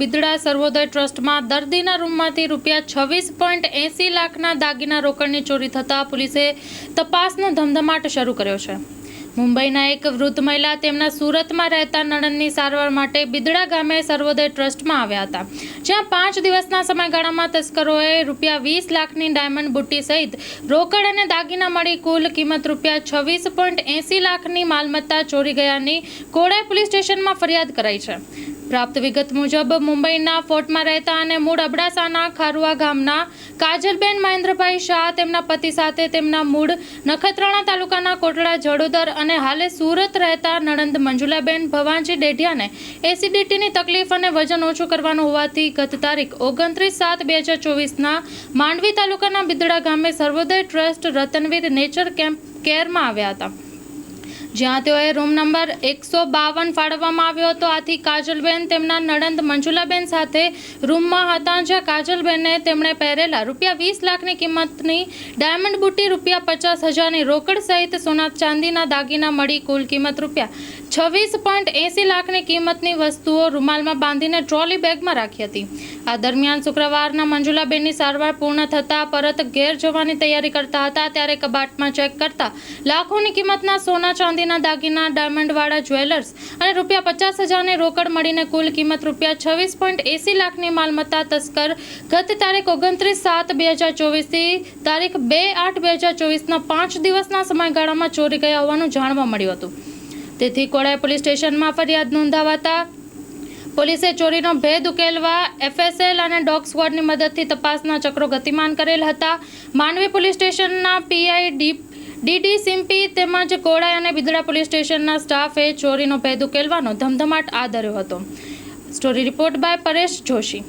બિદડા સર્વોદય ટ્રસ્ટમાં દર્દીના રૂમમાંથી રૂપિયા છવ્વીસ પોઈન્ટ એંસી લાખના દાગીના રોકડની ચોરી થતાં પોલીસે તપાસનો ધમધમાટ શરૂ કર્યો છે. મુંબઈના એક વૃદ્ધ મહિલા તેમના સુરતમાં રહેતા નણંદની સારવાર માટે બિદડા ગામે સર્વોદય ટ્રસ્ટમાં આવ્યા હતા. જ્યાં પાંચ દિવસના સમયગાળામાં તસ્કરોએ રૂપિયા વીસ લાખની ડાયમંડ બુટ્ટી સહિત રોકડ અને દાગીના મળી કુલ કિંમત રૂપિયા છવ્વીસ પોઈન્ટ એંસી લાખની માલમત્તા ચોરી ગયાની કોડાઈ પોલીસ સ્ટેશનમાં ફરિયાદ કરાઈ છે. પ્રાપ્ત વિગત મુજબ, મુંબઈના ફોર્ટમાં રહેતા અને મૂળ અબડાસાના ખારુઆ ગામના કાજલબેન મહેન્દ્રભાઈ શાહ તેમના પતિ સાથે તેમના મૂળ નખત્રાણા તાલુકાના કોટડા, જડોદર અને હાલે સુરત રહેતા નણંદ મંજુલાબેન ભવાનજી ડેઢિયાને એસિડિટીની તકલીફ અને વજન ઓછું કરવાનું હોવાથી ગત તારીખ ઓગણત્રીસ સાત બે હજાર ચોવીસના માંડવી તાલુકાના બિદડા ગામે Sarvoday trust Ratanvir nature camp કેરમાં આવ્યા હતા. જ્યાં તેઓએ રૂમ નંબર એકસો બાવન ફાળવવામાં આવ્યો હતો. આથી કાજલબેન તેમના નણંદ મંજુલાબેન સાથે રૂમમાં હતા જ્યાં કાજલબેને તેમણે પહેરેલા રૂપિયા વીસ લાખની કિંમતની ડાયમંડ બુટ્ટી રૂપિયા પચાસ હજારની રોકડ સહિત સોના ચાંદીના દાગીના મળી કુલ કિંમત રૂપિયા છવ્વીસ પોઈન્ટ એંસી લાખની કિંમતની વસ્તુઓ રૂમાલમાં બાંધીને ટ્રોલી બેગમાં રાખી હતી. આ દરમિયાન શુક્રવારના મંજુલાબેનની સારવાર પૂર્ણ થતાં પરત ઘેર જવાની તૈયારી કરતા હતા. ત્યારે કબાટમાં ચેક કરતા લાખોની કિંમતના સોના, ચાંદીના દાગીના, ડાયમંડવાળા જ્વેલર્સ અને રૂપિયા પચાસ હજારની રોકડ મળીને કુલ કિંમત રૂપિયા છવ્વીસ પોઈન્ટ એંસી લાખની માલમત્તા તસ્કર ગત તારીખ ઓગણત્રીસ સાત બે હજાર ચોવીસથી તારીખ બે આઠ બે હજાર ચોવીસના પાંચ દિવસના સમયગાળામાં ચોરી ગયા હોવાનું જાણવા મળ્યું હતું. તેથી કોડાઈ પોલીસ સ્ટેશનમાં ફરિયાદ નોંધાવાતા પોલીસે ચોરીનો ભેદ ઉકેલવા એફએસએલ અને ડોગ સ્ક્વોડની મદદથી તપાસના ચક્રો ગતિમાન કરેલ હતા. માંડવી પોલીસ સ્ટેશનના પીઆઈ ડી ડીડી સિમ્પી તેમજ કોડાઈ અને બિદડા પોલીસ સ્ટેશનના સ્ટાફે ચોરીનો ભેદ ઉકેલવાનો ધમધમાટ આદર્યો હતો. Story report by Paresh Joshi.